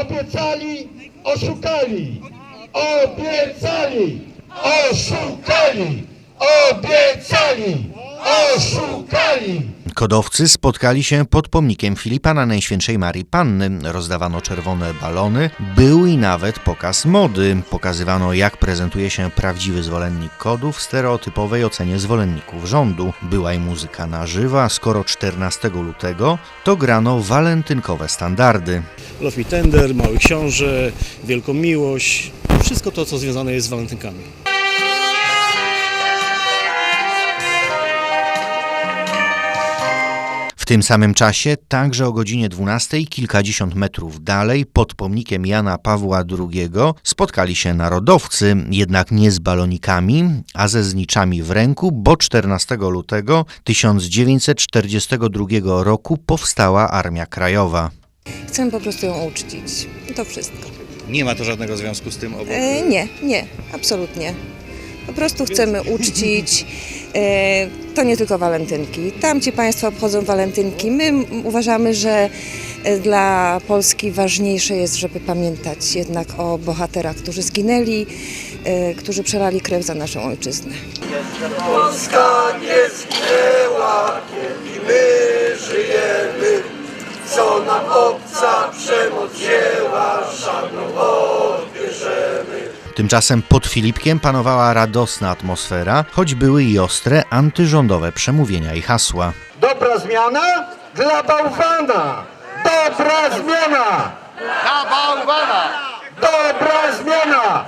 Obiecali, oszukali. Obiecali, oszukali. Obiecali, oszukali. Kodowcy spotkali się pod pomnikiem Filipa na Najświętszej Marii Panny. Rozdawano czerwone balony. Był i nawet pokaz mody. Pokazywano, jak prezentuje się prawdziwy zwolennik kodów w stereotypowej ocenie zwolenników rządu. Była i muzyka na żywo, a skoro 14 lutego, to grano walentynkowe standardy. Love Me Tender, Mały Książę, Wielką Miłość, wszystko to, co związane jest z walentynkami. W tym samym czasie, także o godzinie 12, kilkadziesiąt metrów dalej, pod pomnikiem Jana Pawła II, spotkali się narodowcy, jednak nie z balonikami, a ze zniczami w ręku, bo 14 lutego 1942 roku powstała Armia Krajowa. Chcę po prostu ją uczcić. To wszystko. Nie ma to żadnego związku z tym obok. E, nie, nie, absolutnie. Po prostu chcemy uczcić. E, to nie tylko walentynki. Tamci Państwo obchodzą walentynki. My uważamy, że e, dla Polski ważniejsze jest, żeby pamiętać jednak o bohaterach, którzy zginęli, e, którzy przelali krew za naszą ojczyznę. Polska nie zginęła, kiedy my żyjemy. Co nam obca Tymczasem pod Filipkiem panowała radosna atmosfera, choć były i ostre antyrządowe przemówienia i hasła. Dobra zmiana dla bałwana. Dobra zmiana. Dla bałwana. Dobra zmiana.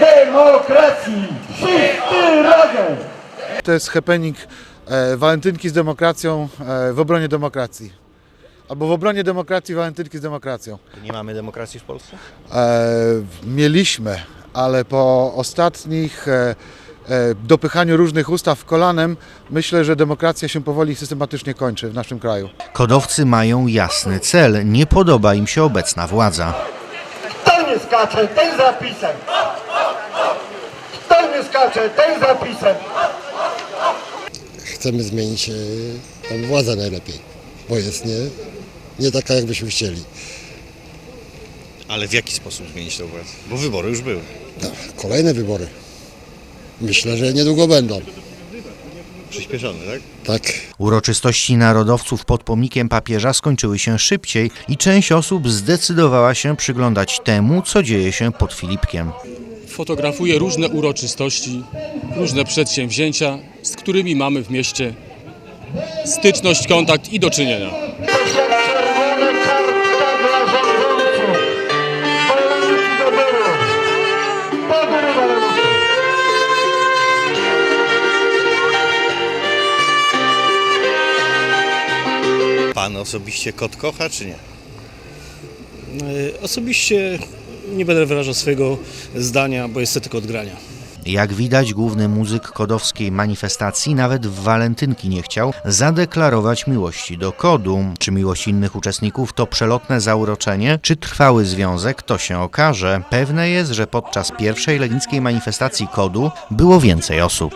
Demokracji. Wszyscy razem. To jest happening e, walentynki z demokracją e, w obronie demokracji. Albo w obronie demokracji walentynki z demokracją. Nie mamy demokracji w Polsce? E, mieliśmy, ale po ostatnich e, e, dopychaniu różnych ustaw kolanem, myślę, że demokracja się powoli i systematycznie kończy w naszym kraju. Kodowcy mają jasny cel, nie podoba im się obecna władza. Kto nie skacze, ten zapisem. Kto nie skacze, ten zapisem. chcemy zmienić e, tą władzę najlepiej, bo jest nie, nie taka, jakbyśmy chcieli. Ale w jaki sposób zmienić tę władzę? Bo wybory już były. Tak, kolejne wybory. Myślę, że niedługo będą. Przyspieszone, tak? Tak. Uroczystości narodowców pod pomnikiem papieża skończyły się szybciej i część osób zdecydowała się przyglądać temu, co dzieje się pod Filipkiem. Fotografuję różne uroczystości, różne przedsięwzięcia, z którymi mamy w mieście styczność, kontakt i do czynienia. Kartka dla rządzących. Do góry. Pan osobiście kot kocha, czy nie? E, Osobiście nie będę wyrażał swojego zdania, bo jest to tylko od grania. Jak widać, główny muzyk kodowskiej manifestacji nawet w walentynki nie chciał zadeklarować miłości do kodu. Czy miłość innych uczestników to przelotne zauroczenie, czy trwały związek, to się okaże. Pewne jest, że podczas pierwszej legnickiej manifestacji kodu było więcej osób.